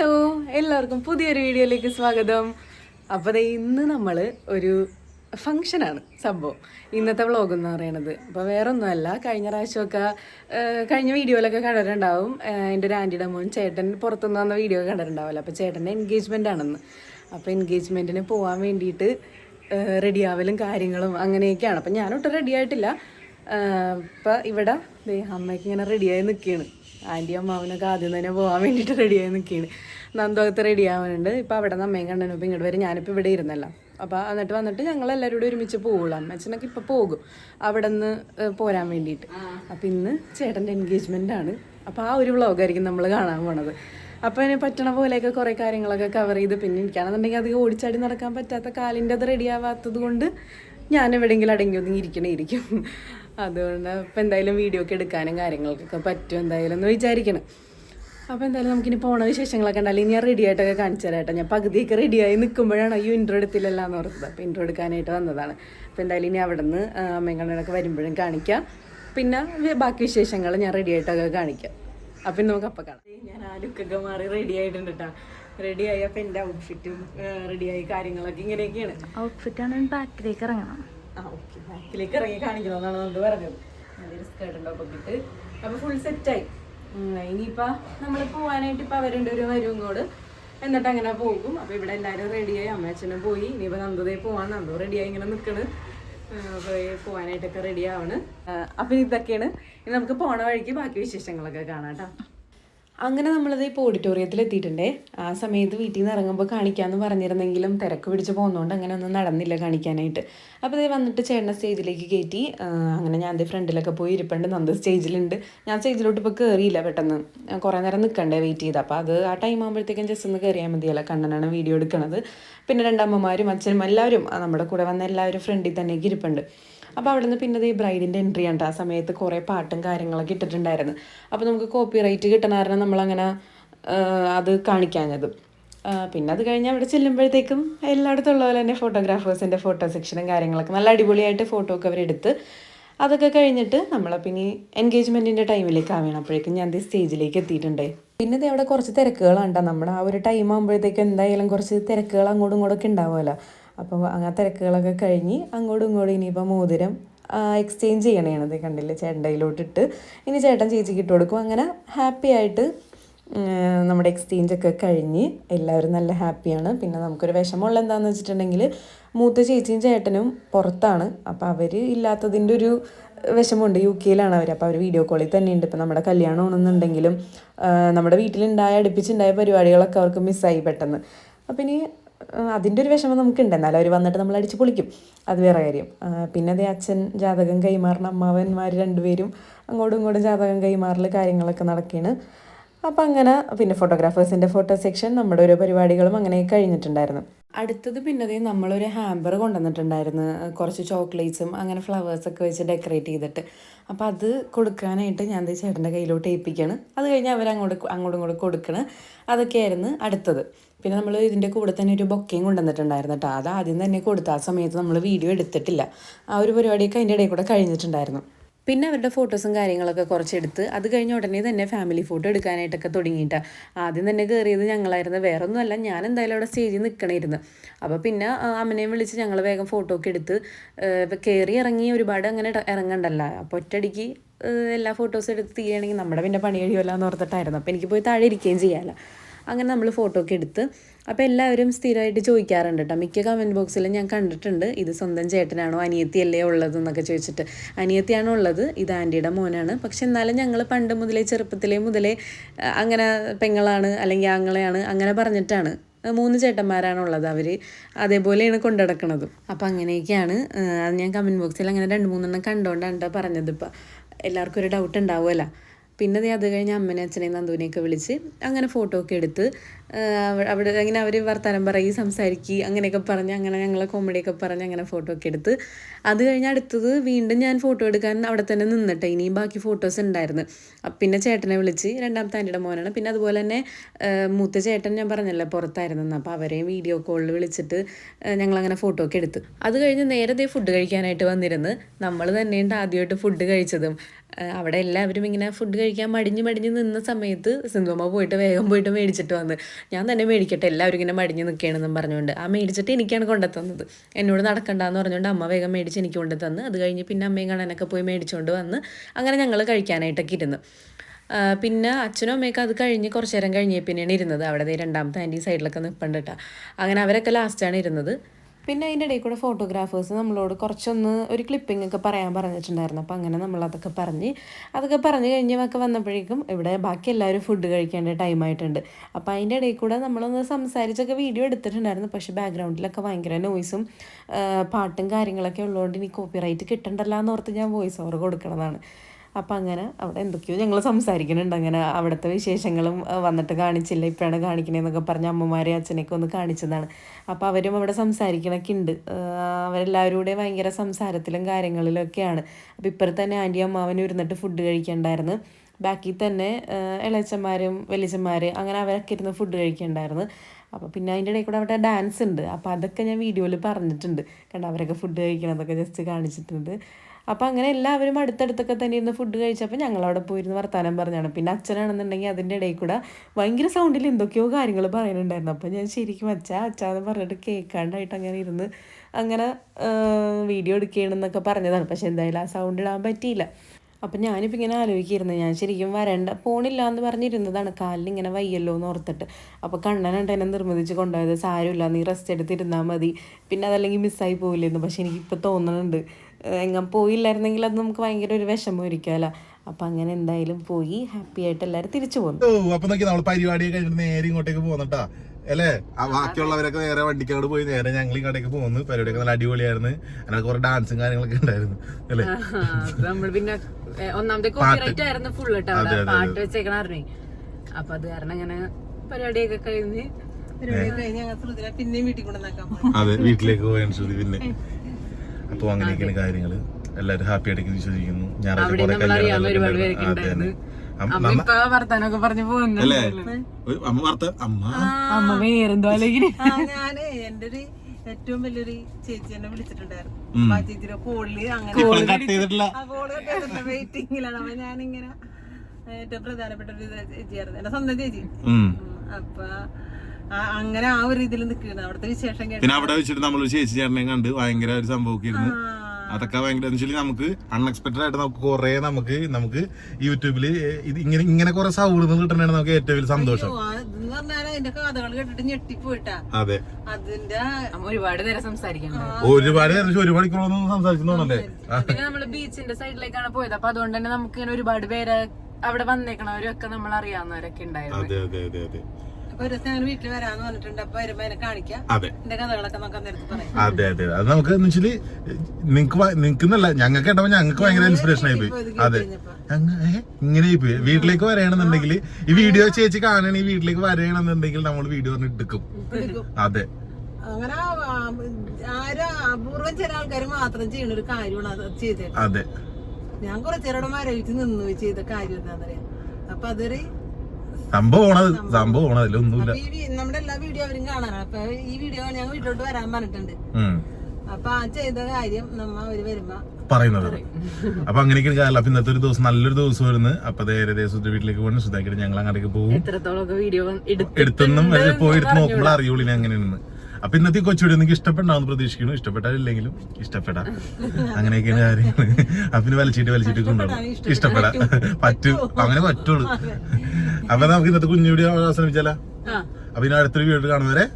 Hello എല്ലാവർക്കും പുതിയൊരു വീഡിയോയിലേക്ക് സ്വാഗതം. അപ്പോൾ ദേ ഇന്ന് നമ്മൾ ഒരു ഫങ്ഷനാണ് സംഭവം. ഇന്നത്തെ വ്ളോഗ് എന്ന് പറയണത്. അപ്പോൾ വേറെ ഒന്നുമല്ല കഴിഞ്ഞ പ്രാവശ്യമൊക്കെ കഴിഞ്ഞ വീഡിയോയിലൊക്കെ കണ്ടിട്ടുണ്ടാവും. എന്റെ ഒരു ആന്റിയുടെ മോൻ ചേട്ടൻ പുറത്തുനിന്ന് വന്ന വീഡിയോ കണ്ടിട്ടുണ്ടാവില്ല അപ്പോൾ ചേട്ടന്റെ എൻഗേജ്മെന്റ് ആണെന്ന്. അപ്പോൾ എൻഗേജ്മെന്റിന് പോകാൻ വേണ്ടിയിട്ട് റെഡി ആവലും കാര്യങ്ങളും അങ്ങനെയൊക്കെയാണ്. അപ്പം ഞാനൊട്ടും റെഡി ആയിട്ടില്ല. ഇപ്പം ഇവിടെ അമ്മയ്ക്ക് ഇങ്ങനെ റെഡിയായി നിൽക്കുകയാണ് ആന്റി അമ്മാവനൊക്കെ ആദ്യം തന്നെ പോകാൻ വേണ്ടിയിട്ട് റെഡിയായി നിൽക്കുകയാണ് നന്ദോകത്ത് റെഡി ആവാനുണ്ട്. ഇപ്പോൾ അവിടെ നിന്ന് അമ്മയും കണ്ടു ഇപ്പം ഇങ്ങോട്ട് വരെ. ഞാനിപ്പോൾ ഇവിടെ ഇരുന്നല്ല. അപ്പോൾ എന്നിട്ട് വന്നിട്ട് ഞങ്ങൾ എല്ലാവരും കൂടി ഒരുമിച്ച് പോകുള്ളൂ അമ്മച്ചനൊക്കെ ഇപ്പോൾ പോകും. അവിടെ നിന്ന് പോരാൻ വേണ്ടിയിട്ട്. അപ്പം ഇന്ന് ചേട്ടന്റെ എൻഗേജ്മെന്റ് ആണ്. അപ്പോൾ ആ ഒരു വ്ളോഗായിരിക്കും നമ്മൾ കാണാൻ പോണത്. അപ്പോൾ അതിന് പറ്റണ പോലെയൊക്കെ കുറേ കാര്യങ്ങളൊക്കെ കവർ ചെയ്ത് പിന്നെ എനിക്കാണെന്നുണ്ടെങ്കിൽ അധികം ഓടിച്ചാടി നടക്കാൻ പറ്റാത്ത കാലിന്റെ അത് റെഡി ആവാത്തത് കൊണ്ട് ഞാൻ എവിടെയെങ്കിലും അടങ്ങി ഒതുങ്ങി ഇരിക്കണേ ഇരിക്കും അതുകൊണ്ട് ഇപ്പം എന്തായാലും വീഡിയോ ഒക്കെ എടുക്കാനും കാര്യങ്ങൾക്കൊക്കെ പറ്റും എന്തായാലും എന്ന് വിചാരിക്കണം. അപ്പോൾ എന്തായാലും നമുക്കിനി പോണ വിശേഷങ്ങളൊക്കെ ഉണ്ടല്ലോ ഇനി ഞാൻ റെഡി ആയിട്ടൊക്കെ കാണിച്ചു തരാം ഞാൻ പകുതിയൊക്കെ റെഡിയായി നിൽക്കുമ്പോഴാണ് അയ്യോ ഇൻട്രോ എടുത്തില്ലല്ലോ എന്ന് ഓർത്തത് അപ്പോൾ ഇൻട്രോ എടുക്കാനായിട്ട് വന്നതാണ്. അപ്പോൾ എന്തായാലും ഇനി അവിടെ നിന്ന് അമ്മയും കണ്ണനൊക്കെ വരുമ്പോഴും കാണിക്കാം. പിന്നെ ബാക്കി വിശേഷങ്ങൾ ഞാൻ റെഡി ആയിട്ടൊക്കെ കാണിക്കാം. അപ്പം നമുക്ക് അപ്പം കാണാം. ഞാൻ ആ ലുക്കൊക്കെ മാറി റെഡി ആയിട്ടുണ്ട് കേട്ടോ റെഡി ആയി അപ്പം എന്റെ ഔട്ട്ഫിറ്റും റെഡിയായി കാര്യങ്ങളൊക്കെ ഇങ്ങനെയൊക്കെയാണ്. ഔട്ട്ഫിറ്റാണ് ബാക്കിലേക്ക് ഇറങ്ങണം. ആ ഓക്കെ ബാക്കിലേക്ക് ഇറങ്ങി കാണിക്കണമെന്നാണ് നമുക്ക് പറഞ്ഞത്. നല്ലൊരു സ്കേർട്ട് ടോപ്പൊക്കെ ഇട്ട് അപ്പോൾ ഫുൾ സെറ്റായി ഇനിയിപ്പോൾ നമ്മൾ പോകാനായിട്ട് ഇപ്പോൾ അവരുണ്ട് ഒരു വരും ഇങ്ങോട്ട്. എന്നിട്ട് അങ്ങനെ പോകും. അപ്പോൾ ഇവിടെ എല്ലാവരും റെഡിയായി അമ്മച്ചനും പോയി. ഇനിയിപ്പോൾ നന്ദതയെ പോവാൻ നന്ദു റെഡിയായി ഇങ്ങനെ നിൽക്കണ് പോകാനായിട്ടൊക്കെ റെഡി ആവണ്. അപ്പം ഇതൊക്കെയാണ്. ഇനി നമുക്ക് പോണ വഴിക്ക് ബാക്കി വിശേഷങ്ങളൊക്കെ കാണാം കേട്ടോ. അങ്ങനെ നമ്മളത് ഇപ്പോൾ ഓഡിറ്റോറിയത്തിൽ എത്തിയിട്ടുണ്ടേ ആ സമയത്ത് വീട്ടിൽ നിന്ന് ഇറങ്ങുമ്പോൾ കാണിക്കാമെന്ന് പറഞ്ഞിരുന്നെങ്കിലും തിരക്ക് പിടിച്ച് പോകുന്നതുകൊണ്ട് അങ്ങനെ ഒന്നും നടന്നില്ല കാണിക്കാനായിട്ട്. അപ്പോൾ ഇത് വന്നിട്ട് ചേട്ടനെ സ്റ്റേജിലേക്ക് കയറ്റി അങ്ങനെ ഞാൻ എന്റെ ഫ്രണ്ടിലൊക്കെ പോയി ഇരിപ്പുണ്ട്. നന്ദ സ്റ്റേജിലുണ്ട്. ഞാൻ സ്റ്റേജിലോട്ട് ഇപ്പോൾ കയറിയില്ല പെട്ടെന്ന്. കുറേ നേരം നിൽക്കണ്ടേ വെയിറ്റ് ചെയ്ത്. അപ്പോൾ അത് ആ ടൈം ആകുമ്പോഴത്തേക്കും ജസ്റ്റ് ഒന്ന് കയറിയാൽ മതിയല്ലോ. കണ്ണനാണ് വീഡിയോ എടുക്കണത്. പിന്നെ രണ്ടമ്മമാരും അച്ഛനും എല്ലാവരും നമ്മുടെ കൂടെ വന്ന എല്ലാവരും ഫ്രണ്ടിൽ തന്നെ ഇരിപ്പുണ്ട്. അപ്പോൾ അവിടെ നിന്ന് പിന്നെ ഈ ബ്രൈഡിന്റെ എൻട്രി ഉണ്ട് ആ സമയത്ത് കുറേ പാട്ടും കാര്യങ്ങളൊക്കെ ഇട്ടിട്ടുണ്ടായിരുന്നു. അപ്പോൾ നമുക്ക് കോപ്പി റൈറ്റ് കിട്ടണ കാരണം നമ്മളങ്ങനെ അത് കാണിക്കാഞ്ഞത്. പിന്നെ അത് കഴിഞ്ഞ് അവിടെ ചെല്ലുമ്പോഴത്തേക്കും എല്ലായിടത്തും ഉള്ള പോലെ തന്നെ ഫോട്ടോഗ്രാഫേഴ്സിന്റെ ഫോട്ടോ സെക്ഷനും കാര്യങ്ങളൊക്കെ നല്ല അടിപൊളിയായിട്ട് ഫോട്ടോ ഒക്കെ അവരെടുത്ത് അതൊക്കെ കഴിഞ്ഞിട്ട് നമ്മളെ പിന്നെ എൻഗേജ്മെന്റിന്റെ ടൈമിലേക്ക് ആവുകയാണ് അപ്പോഴേക്കും ഞാൻ സ്റ്റേജിലേക്ക് എത്തിയിട്ടുണ്ട്. പിന്നെ ഇത് അവിടെ കുറച്ച് തിരക്കുകളുണ്ട് നമ്മുടെ ആ ഒരു ടൈം ആകുമ്പോഴത്തേക്കും എന്തായാലും കുറച്ച് തിരക്കുകൾ അങ്ങോട്ടും ഇങ്ങോട്ടൊക്കെ ഉണ്ടാവുമല്ലോ. അപ്പോൾ ആ തിരക്കുകളൊക്കെ കഴിഞ്ഞ് അങ്ങോട്ടും ഇങ്ങോട്ടും ഇനിയിപ്പോൾ മോതിരം എക്സ്ചേഞ്ച് ചെയ്യണേണത് കണ്ടില്ലേ? ചേട്ടന്റെയിലോട്ടിട്ട്. ഇനി ചേട്ടൻ ചേച്ചിക്ക് ഇട്ട് കൊടുക്കും. അങ്ങനെ ഹാപ്പി ആയിട്ട് നമ്മുടെ എക്സ്ചേഞ്ച് ഒക്കെ കഴിഞ്ഞ് എല്ലാവരും നല്ല ഹാപ്പിയാണ് പിന്നെ നമുക്കൊരു വിഷമമുള്ള എന്താണെന്ന് വെച്ചിട്ടുണ്ടെങ്കിൽ മൂത്ത ചേച്ചിയും ചേട്ടനും പുറത്താണ്. അപ്പോൾ അവർ ഇല്ലാത്തതിന്റെ ഒരു വിഷമമുണ്ട്. യു കെയിലാണ് അവർ അപ്പോൾ അവർ വീഡിയോ കോളിൽ തന്നെയുണ്ട് ഇപ്പോൾ നമ്മുടെ കല്യാണം ആണെന്നുണ്ടെങ്കിലും നമ്മുടെ വീട്ടിലുണ്ടായ അടുപ്പിച്ചുണ്ടായ പരിപാടികളൊക്കെ അവർക്ക് മിസ്സായി പെട്ടെന്ന്. അപ്പം ഇനി അതിന്റെ ഒരു വിഷമം നമുക്കുണ്ട്. എന്നാലും അവർ വന്നിട്ട് നമ്മൾ അടിച്ച് പൊളിക്കും. അത് വേറെ കാര്യം. പിന്നെ അതേ അച്ഛൻ ജാതകം കൈമാറണം. അമ്മാവന്മാർ രണ്ടുപേരും അങ്ങോട്ടും ഇങ്ങോട്ടും ജാതകം കൈമാറൽ കാര്യങ്ങളൊക്കെ നടക്കുകയാണ് അപ്പം അങ്ങനെ പിന്നെ ഫോട്ടോഗ്രാഫേഴ്സിന്റെ ഫോട്ടോ സെക്ഷൻ നമ്മുടെ ഓരോ പരിപാടികളും അങ്ങനെ കഴിഞ്ഞിട്ടുണ്ടായിരുന്നു. അടുത്തത് പിന്നതി നമ്മളൊരു ഹാമ്പർ കൊണ്ടുവന്നിട്ടുണ്ടായിരുന്നു. കുറച്ച് ചോക്ലേറ്റ്സും അങ്ങനെ ഫ്ലവേഴ്സൊക്കെ വെച്ച് ഡെക്കറേറ്റ് ചെയ്തിട്ട്. അപ്പോൾ അത് കൊടുക്കാനായിട്ട് ഞാൻ ചേട്ടന്റെ കയ്യിലോട്ട് ഏൽപ്പിക്കുകയാണ് അത് കഴിഞ്ഞ് അവർ അങ്ങോട്ട് അങ്ങോട്ടും ഇങ്ങോട്ടും കൊടുക്കണം. അതൊക്കെയായിരുന്നു അടുത്തത്. പിന്നെ നമ്മൾ ഇതിന്റെ കൂടെ തന്നെ ഒരു ബൊക്കയും കൊണ്ടുവന്നിട്ടുണ്ടായിരുന്നു കേട്ടോ അത് ആദ്യം തന്നെ കൊടുത്ത ആ സമയത്ത് നമ്മൾ വീഡിയോ എടുത്തിട്ടില്ല. ആ ഒരു പരിപാടിയൊക്കെ അതിന്റെ ഇടയിൽ കൂടെ കഴിഞ്ഞിട്ടുണ്ടായിരുന്നു. പിന്നെ അവരുടെ ഫോട്ടോസും കാര്യങ്ങളൊക്കെ കുറച്ചെടുത്ത് അത് കഴിഞ്ഞ ഉടനെ തന്നെ ഫാമിലി ഫോട്ടോ എടുക്കാനായിട്ടൊക്കെ തുടങ്ങിയിട്ടാണ് ആദ്യം തന്നെ കയറിയത് ഞങ്ങളായിരുന്നു. വേറെ ഒന്നുമല്ല ഞാൻ എന്തായാലും അവിടെ സ്റ്റേജിൽ നിൽക്കണമായിരുന്നു അപ്പോൾ പിന്നെ അമ്മനെയും വിളിച്ച് ഞങ്ങൾ വേഗം ഫോട്ടോ ഒക്കെ എടുത്ത് കയറി ഇറങ്ങി ഒരുപാട് അങ്ങനെ ഇറങ്ങണ്ടല്ല. അപ്പോൾ ഒറ്റയടിക്ക് എല്ലാ ഫോട്ടോസും എടുത്ത് തീരുകയാണെങ്കിൽ നമ്മുടെ പിന്നെ പണി കഴിയുമല്ലോ എന്ന് ഓർത്തിട്ടായിരുന്നു. അപ്പോൾ എനിക്ക് പോയി താഴെ ഇരിക്കുകയും ചെയ്യാമല്ലോ അങ്ങനെ നമ്മൾ ഫോട്ടോ ഒക്കെ എടുത്ത്. അപ്പോൾ എല്ലാവരും സ്ഥിരമായിട്ട് ചോദിക്കാറുണ്ട് കേട്ടോ മിക്ക കമന്റ് ബോക്സിലും ഞാൻ കണ്ടിട്ടുണ്ട്. ഇത് സ്വന്തം ചേട്ടനാണോ? അനിയത്തിയല്ലേ ഉള്ളത് എന്നൊക്കെ ചോദിച്ചിട്ട്. അനിയത്തിയാണോ ഉള്ളത്. ഇത് ആന്റിയുടെ മോനാണ്. പക്ഷെ എന്നാലും ഞങ്ങൾ പണ്ട് മുതലേ ചെറുപ്പത്തിലേ മുതലേ അങ്ങനെ പെങ്ങളാണ് അല്ലെങ്കിൽ ആങ്ങളെയാണ് അങ്ങനെ പറഞ്ഞിട്ടാണ്. മൂന്ന് ചേട്ടന്മാരാണുള്ളത് അവർ അതേപോലെയാണ് കൊണ്ടുനടക്കണത് അപ്പം അങ്ങനെയൊക്കെയാണ് അത് ഞാൻ കമന്റ് ബോക്സിൽ അങ്ങനെ രണ്ട് മൂന്നെണ്ണം കണ്ടുകൊണ്ടാണ് പറഞ്ഞത് ഇപ്പം. എല്ലാവർക്കും ഒരു ഡൗട്ട് ഉണ്ടാവുമല്ലോ. പിന്നെ ദേ അത് കഴിഞ്ഞ് അമ്മനെ അച്ഛനെയും നന്ദുവിനെയൊക്കെ വിളിച്ച് അങ്ങനെ ഫോട്ടോ ഒക്കെ എടുത്ത് അവിടെ അങ്ങനെ അവർ വർത്തമാനം പറയും സംസാരിക്കുക അങ്ങനെയൊക്കെ പറഞ്ഞ് അങ്ങനെ ഞങ്ങളെ കോമഡിയൊക്കെ പറഞ്ഞ് അങ്ങനെ ഫോട്ടോ ഒക്കെ എടുത്ത്. അത് കഴിഞ്ഞ് അടുത്തത് വീണ്ടും ഞാൻ ഫോട്ടോ എടുക്കാൻ അവിടെ തന്നെ നിന്നിട്ട് ഇനിയും ബാക്കി ഫോട്ടോസ് ഉണ്ടായിരുന്നു. പിന്നെ ചേട്ടനെ വിളിച്ച് രണ്ടാമത്തെ ആന്റിയുടെ മോനാണ്. പിന്നെ അതുപോലെ തന്നെ മൂത്ത ചേട്ടൻ ഞാൻ പറഞ്ഞല്ലോ പുറത്തായിരുന്നു അപ്പോൾ അവരെയും വീഡിയോ കോളിൽ വിളിച്ചിട്ട് ഞങ്ങളങ്ങനെ ഫോട്ടോ ഒക്കെ എടുത്ത്. അത് കഴിഞ്ഞ് നേരത്തെ ഫുഡ് കഴിക്കാനായിട്ട് വന്നിരുന്നു. നമ്മൾ തന്നെയുണ്ട് ആദ്യമായിട്ട് ഫുഡ് കഴിച്ചതും. അവിടെ എല്ലാവരും ഇങ്ങനെ ഫുഡ് കഴിക്കാൻ മടിഞ്ഞ് മടിഞ്ഞ് നിന്ന സമയത്ത് സിന്ധുമ്മ പോയിട്ട് വേഗം പോയിട്ട് മേടിച്ചിട്ട് വന്ന്. ഞാൻ തന്നെ മേടിക്കട്ടെ എല്ലാവരും ഇങ്ങനെ മടിഞ്ഞ് നിൽക്കുകയാണെന്നും പറഞ്ഞുകൊണ്ട്. ആ മേടിച്ചിട്ട് എനിക്കാണ് കൊണ്ടുത്തന്നത്. എന്നോട് നടക്കണ്ടെന്ന് പറഞ്ഞുകൊണ്ട് അമ്മ വേഗം മേടിച്ച് എനിക്ക് കൊണ്ട് തന്ന് അത് കഴിഞ്ഞ് പിന്നെ അമ്മയും കാണാനൊക്കെ പോയി മേടിച്ചുകൊണ്ട് വന്ന് അങ്ങനെ ഞങ്ങൾ കഴിക്കാനായിട്ടൊക്കെ ഇരുന്നു. പിന്നെ അച്ഛനും അമ്മയൊക്കെ അത് കഴിഞ്ഞ് കുറച്ച് നേരം കഴിഞ്ഞ് പിന്നെയാണ് ഇരുന്നത്. അവിടെ രണ്ടാമത്തെ ആന്റി സൈഡിലൊക്കെ നിൽപ്പുണ്ട് കേട്ടോ അങ്ങനെ അവരൊക്കെ ലാസ്റ്റാണ് ഇരുന്നത്. പിന്നെ അതിന്റെ ഇടയിൽ കൂടെ ഫോട്ടോഗ്രാഫേഴ്സ് നമ്മളോട് കുറച്ചൊന്ന് ഒരു ക്ലിപ്പിംഗ് ഒക്കെ പറയാൻ പറഞ്ഞിട്ടുണ്ടായിരുന്നു. അപ്പോൾ അങ്ങനെ നമ്മൾ അതൊക്കെ പറഞ്ഞ് അതൊക്കെ പറഞ്ഞു കഴിഞ്ഞൊക്കെ വന്നപ്പോഴേക്കും ഇവിടെ ബാക്കി എല്ലാവരും ഫുഡ് കഴിക്കേണ്ട ടൈമായിട്ടുണ്ട് അപ്പോൾ അതിന്റെ ഇടയിൽ കൂടെ നമ്മളൊന്ന് സംസാരിച്ചൊക്കെ വീഡിയോ എടുത്തിട്ടുണ്ടായിരുന്നു. പക്ഷേ ബാക്ക്ഗ്രൗണ്ടിലൊക്കെ ഭയങ്കര നോയ്സും പാട്ടും കാര്യങ്ങളൊക്കെ ഉള്ളതുകൊണ്ട് ഇനി കോപ്പിറൈറ്റ് കിട്ടണ്ടല്ലോ എന്ന് ഓർത്ത് ഞാൻ വോയിസ് ഓവർ കൊടുക്കണതാണ്. അപ്പം അങ്ങനെ അവിടെ എന്തൊക്കെയോ ഞങ്ങൾ സംസാരിക്കുന്നുണ്ട്. അങ്ങനെ അവിടുത്തെ വിശേഷങ്ങളും വന്നിട്ട് കാണിച്ചില്ല. ഇപ്പോഴാണ് കാണിക്കണേന്നൊക്കെ പറഞ്ഞ് അമ്മമാരെ അച്ഛനെയൊക്കെ ഒന്ന് കാണിച്ചതാണ്. അപ്പോൾ അവരും അവിടെ സംസാരിക്കണൊക്കെ ഉണ്ട്. അവരെല്ലാവരും കൂടെ ഭയങ്കര സംസാരത്തിലും കാര്യങ്ങളിലൊക്കെയാണ് അപ്പോൾ ഇപ്പുറത്ത് തന്നെ ആന്റി അമ്മാവനും ഇരുന്നിട്ട് ഫുഡ് കഴിക്കണ്ടായിരുന്നു. ബാക്കി തന്നെ ഇളയച്ചന്മാരും വലിയച്ചന്മാർ അങ്ങനെ അവരൊക്കെ ഇരുന്ന് ഫുഡ് കഴിക്കണ്ടായിരുന്നു. അപ്പോൾ പിന്നെ അതിന്റെ ഇടയിൽ കൂടെ അവിടെ ഡാൻസ് ഉണ്ട്. അപ്പോൾ അതൊക്കെ ഞാൻ വീഡിയോയിൽ പറഞ്ഞിട്ടുണ്ട്. കണ്ട? അവരൊക്കെ ഫുഡ് കഴിക്കണതൊക്കെ ജസ്റ്റ് കാണിച്ചിട്ടുണ്ട്. അപ്പോൾ അങ്ങനെ എല്ലാവരും അടുത്തടുത്തൊക്കെ തന്നെ ഇരുന്ന് ഫുഡ് കഴിച്ചപ്പോൾ ഞങ്ങൾ അവിടെ പോയിരുന്ന് വർത്താനം പറഞ്ഞാണ്. പിന്നെ അച്ഛനാണെന്നുണ്ടെങ്കിൽ അതിന്റെ ഇടയിൽ കൂടെ ഭയങ്കര സൗണ്ടിൽ എന്തൊക്കെയോ കാര്യങ്ങൾ പറയുന്നുണ്ടായിരുന്നു. അപ്പോൾ ഞാൻ ശരിക്കും അച്ഛ അച്ഛാന്ന് പറഞ്ഞിട്ട് കേൾക്കാണ്ടായിട്ട് അങ്ങനെ ഇരുന്ന് അങ്ങനെ വീഡിയോ എടുക്കുകയാണെന്നൊക്കെ പറഞ്ഞതാണ്. പക്ഷെ എന്തായാലും ആ സൗണ്ട് ഇടാൻ പറ്റിയില്ല. അപ്പം ഞാനിപ്പോൾ ഇങ്ങനെ ആലോചിക്കുന്നത് ഞാൻ ശരിക്കും വരണ്ട പോണില്ല എന്ന് പറഞ്ഞിരുന്നതാണ്. കാലിൽ ഇങ്ങനെ വയ്യല്ലോ എന്ന് ഓർത്തിട്ട്. അപ്പോൾ കണ്ണനുണ്ട് എന്നെ നിർബന്ധിച്ച് കൊണ്ടുപോയത്. സാരമില്ല നീ റെസ്റ്റ് എടുത്തിരുന്നാൽ മതി. പിന്നെ അതല്ലെങ്കിൽ മിസ്സായി പോയില്ലായിരുന്നു പക്ഷെ എനിക്കിപ്പോൾ തോന്നുന്നുണ്ട് എങ്ങാൻ പോയില്ലായിരുന്നെങ്കിൽ അത് നമുക്ക് ഭയങ്കര ഒരു വിഷമമായിരിക്കുമല്ലോ. അപ്പൊ അങ്ങനെ എന്തായാലും പോയി ഹാപ്പി ആയിട്ട് എല്ലാരും തിരിച്ചു പോകുന്നു ഓ അപ്പൊ നോക്കി നമ്മൾ പരിപാടിയൊക്കെ കഴിഞ്ഞിട്ട് നേരെ ഇങ്ങോട്ടേക്ക് പോന്നിട്ടാ. അല്ലേ? ആ ബാക്കിയുള്ളവരൊക്കെ നേരെ വണ്ടിക്കങ്ങോട്ട് പോയി. നേരെ ഞങ്ങൾ ഇങ്ങോട്ടേക്ക് പോകുന്നു പരിപാടിയൊക്കെ നല്ല അടിപൊളിയായിരുന്നു. അതിനകത്ത് കുറെ ഡാൻസും കാര്യങ്ങളൊക്കെ ഉണ്ടായിരുന്നു. അല്ലേ? നമ്മൾ പിന്നെ ഒന്നാമത്തെ കോപ്പിറൈറ്റ് ആയിരുന്നു ഫുൾ കേട്ടോ പാട്ട് വെച്ചേക്കണായിരുന്നേ അപ്പൊ അത് കാരണം അങ്ങനെ പരിപാടിയൊക്കെ കഴിഞ്ഞ് പരിപാടി കഴിഞ്ഞ് ഞങ്ങൾ പിന്നെയും വീട്ടിൽ കൊണ്ടുവന്നാക്കാൻ അതെ വീട്ടിലേക്ക് പോയാൻ ശ്രുതി പിന്നെ. അപ്പൊ അങ്ങനെയൊക്കെയാണ് കാര്യങ്ങൾ. എല്ലാരും ഹാപ്പി ആയിട്ട് വിശ്വസിക്കുന്നു. ഞായറാഴ്ച കുറെ കല്യാണം അല്ലേ? അമ്മ വാർത്ത അമ്മ? അമ്മ വേറെന്തോ ഞാൻ എന്റെ ഒരു ഏറ്റവും വലിയൊരു ചേച്ചി എന്നെ വിളിച്ചിട്ടുണ്ടായിരുന്നു. ആ ചേച്ചിയുടെ കോളിൽ അങ്ങനെ വെയിറ്റിംഗിലാണ് അപ്പൊ ഞാനിങ്ങനെ ഏറ്റവും പ്രധാനപ്പെട്ട ഒരു ചേച്ചിയായിരുന്നു. എന്റെ സ്വന്തം ചേച്ചി. അപ്പൊ അങ്ങനെ ആ ഒരു ഇതിൽ നിൽക്കുകയാണ്. അവിടുത്തെ വിശേഷം കേട്ട്. പിന്നെ അവിടെ വെച്ചിട്ട് നമ്മൾ ചേച്ചി ചേട്ടനെ കണ്ട് ഭയങ്കര ഒരു സംഭവമൊക്കെ ഇരുന്നു അതൊക്കെ ഭയങ്കര വെച്ചാൽ നമുക്ക് അൺഎക്സ്പെക്ടഡ് ആയിട്ട് നമുക്ക് കുറെ നമുക്ക് നമുക്ക് യൂട്യൂബിൽ ഇത് ഇങ്ങനെ ഇങ്ങനെ കുറെ സൗഹൃദം കിട്ടണതാണ് നമുക്ക് ഏറ്റവും വലിയ സന്തോഷം. അതെ അതിന്റെ ഒരുപാട് നേരം സംസാരിക്കണം. ഒരുപാട് നേരം ഒരു മണിക്കൂറൊന്നും സംസാരിക്കുന്നോണല്ലേ പിന്നെ നമ്മൾ ബീച്ചിന്റെ സൈഡിലേക്കാണ് പോയത്. അപ്പൊ അതുകൊണ്ട് തന്നെ നമുക്ക് ഇങ്ങനെ ഒരുപാട് പേര് അവിടെ വന്നേക്കണവരൊക്കെ നമ്മൾ അറിയാവുന്നവരൊക്കെ ഉണ്ടായിരുന്നു. അതെ അതെ അതെ അതെ. അപ്പൊ ഒരു ദിവസം വീട്ടിൽ വരാന്ന് പറഞ്ഞിട്ടുണ്ട്. അപ്പൊ വരുമ്പോ എന്നെ കാണിക്കാം. അതെ. എന്റെ കഥകളൊക്കെ നമുക്ക് അന്നേരത്ത് പറയാം. അതെ അതെ. അത് നമുക്ക് എന്ന് വെച്ചാൽ നിങ്ങക്ക് നിങ്ങൾക്കെന്നല്ല ഞങ്ങൾക്ക് കേട്ടപ്പോ ഞങ്ങൾക്ക് ഭയങ്കര ഇൻസ്പിറേഷൻ ആയി പോയി. അതെ. ഇങ്ങനെ പോയി. വീട്ടിലേക്ക് വരണമെന്നുണ്ടെങ്കിൽ ഈ വീഡിയോ ചേച്ചി കാണണ ഈ വീട്ടിലേക്ക് വരണമെന്നുണ്ടെങ്കിൽ നമ്മൾ വീഡിയോ എടുക്കും. അതെ. അങ്ങനെ ആരും അപൂർവം ചില ആൾക്കാർ മാത്രം ചെയ്യുന്ന ഒരു കാര്യമാണ് അത് ചെയ്തത് അതെ. ഞാൻ കുറച്ചേരോടെ മരവിച്ച് നിന്നു ചെയ്ത കാര്യം എന്താണെന്നറിയാം അപ്പൊ അതൊരു സംഭവം ഓണത് സംഭവം ഓണത് അതിലൊന്നുമില്ല. അപ്പൊ ഈ നമ്മുടെ എല്ലാ വീഡിയോ അവരും കാണാനാണ് അപ്പൊ ഈ വീഡിയോ ഞങ്ങൾ വീട്ടിലോട്ട് വരാൻ പറഞ്ഞിട്ടുണ്ട്. അപ്പൊ ആ ചെയ്ത കാര്യം നമ്മ അവർ വരുമ്പോ പറയുന്നത്. അപ്പൊ അങ്ങനെയൊക്കെ കാര്യമില്ല അപ്പൊ ഇന്നത്തെ ഒരു ദിവസം നല്ലൊരു ദിവസം വരുന്നു അപ്പൊ ഏകദേശം വീട്ടിലേക്ക് പോകണം. സുധാക്കിട്ട് ഞങ്ങൾ അങ്ങോട്ടേക്ക് പോകും എത്രത്തോളം വീഡിയോ എടുത്തൊന്നും അത് പോയി എടുത്ത് നോക്കുമ്പോൾ അറിയുള്ളൂ അങ്ങനെയാണ്. അപ്പൊ ഇന്നത്തെ കൊച്ചുകൂടി നിങ്ങൾക്ക് ഇഷ്ടപ്പെട്ടാന്ന് പ്രതീക്ഷിക്കുന്നു. ഇഷ്ടപ്പെട്ടാലില്ലെങ്കിലും ഇഷ്ടപ്പെടാം. അങ്ങനെയൊക്കെയാണ് കാര്യങ്ങൾ അപ്പിന് വലിച്ചിട്ട് വലിച്ചിട്ട് കൊണ്ടുപോകും ഇഷ്ടപ്പെടാം പറ്റും. അങ്ങനെ പറ്റുള്ളൂ. അപ്പൊ നമുക്ക് ഇന്നത്തെ കുഞ്ഞു വീഡിയോ അവസാനിപ്പിച്ചാലോ അപ്പൊ ഇനി അടുത്തൊരു വീട് കാണുന്നവരെ